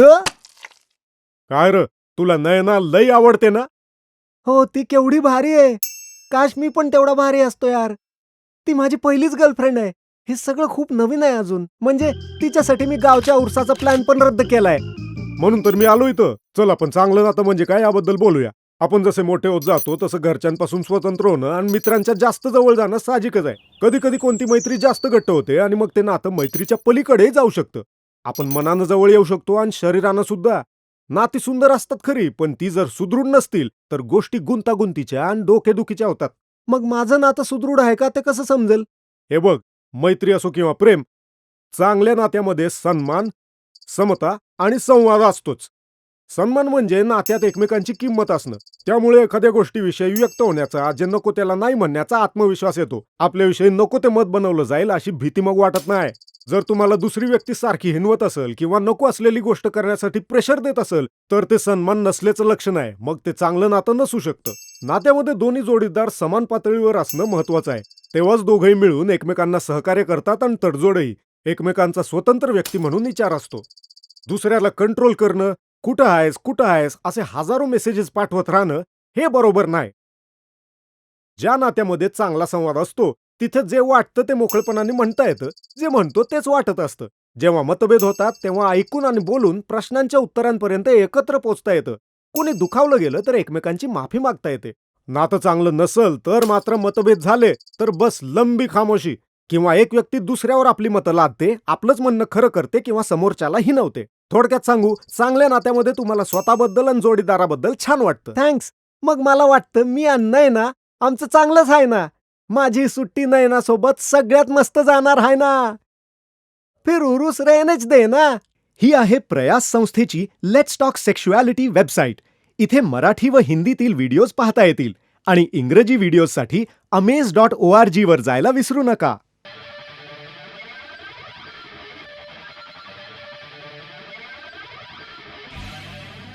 काय र? तुला नयना लई आवडते ना? हो ती केवढी भारी आहे. काश मी पण तेवढा भारी असतो यार. ती माझी पहिलीच गर्लफ्रेंड आहे. हे सगळं खूप नवीन आहे अजून. म्हणजे तिच्यासाठी मी गावच्या उरसाचा प्लॅन पण रद्द केलाय. म्हणून तर मी आलो इथं. चल आपण चांगलं नातं म्हणजे काय याबद्दल बोलूया. आपण जसे मोठे होत जातो तसं घरच्यांपासून स्वतंत्र होणं आणि मित्रांच्या जास्त जवळ जाणं साहजिकच आहे. कधी कधी कोणती मैत्री जास्त घट्ट होते आणि मग ते नातं मैत्रीच्या पलीकडे जाऊ शकतं. आपण मनानं जवळ येऊ शकतो आणि शरीरानं सुद्धा. नाती सुंदर असतात खरी पण ती जर सुदृढ नसतील तर गोष्टी गुंतागुंतीच्या आणि डोकेदुखीच्या होतात. मग माझं नातं सुदृढ आहे का ते कसं समजेल? हे बघ मैत्री असो किंवा प्रेम चांगल्या नात्यामध्ये सन्मान समता आणि संवाद असतोच. सन्मान म्हणजे नात्यात एकमेकांची किंमत असणं. त्यामुळे एखाद्या गोष्टीविषयी व्यक्त होण्याचा जे नको त्याला नाही म्हणण्याचा आत्मविश्वास येतो. आपल्याविषयी नको ते मत बनवलं जाईल अशी भीती मग वाटत नाही. जर तुम्हाला दुसरी व्यक्ती सारखी हिनवत असेल किंवा नको असलेली गोष्ट करण्यासाठी प्रेशर देत असेल तर ते सन्मान नसल्याचं लक्षण आहे. मग ते चांगलं नातं नसू शकतं. नात्यामध्ये दोन्ही जोडीदार समान पातळीवर असणं महत्वाचं आहे. तेव्हाच दोघंही मिळून एकमेकांना सहकार्य करतात आणि तडजोडही एकमेकांचा स्वतंत्र व्यक्ती म्हणून विचार असतो. दुसऱ्याला कंट्रोल करणं कुठं आहेस कुठं आहेस? असे हजारो मेसेजेस पाठवत राहणं हे बरोबर नाही. ज्या नात्यामध्ये चांगला संवाद असतो तिथं जे वाटतं ते मोकळेपणाने म्हणता येतं. जे म्हणतो तेच वाटत असतं. जेव्हा मतभेद होतात तेव्हा ऐकून आणि बोलून प्रश्नांच्या उत्तरांपर्यंत एकत्र पोचता येतं. कोणी दुखावलं गेलं तर एकमेकांची माफी मागता येते. नातं चांगलं नसल तर मात्र मतभेद झाले तर बस लंबी खामोशी. किंवा एक व्यक्ती दुसऱ्यावर आपली मतं लादते आपलंच म्हणणं खरं करते किंवा समोरच्याला हिनवते. थोडक्यात सांगू चांगल्या नात्यामध्ये तुम्हाला स्वतःबद्दल आणि जोडीदाराबद्दल छान वाटतं. थँक्स. मग मला वाटतं मी आणि नयना आमचं चांगलंच आहे ना. माझी सुट्टी नयनासोबत सगळ्यात मस्त जाणार आहे ना. फिर उरुस रेनेच दे ना. ही आहे प्रयास संस्थेची लेट्स टॉक सेक्शुअलिटी वेबसाईट इथे मराठी व हिंदीतील व्हिडिओज पाहता येतील आणि इंग्रजी व्हिडिओजसाठी अमेझ डॉट ओ आर जीवर जायला विसरू नका.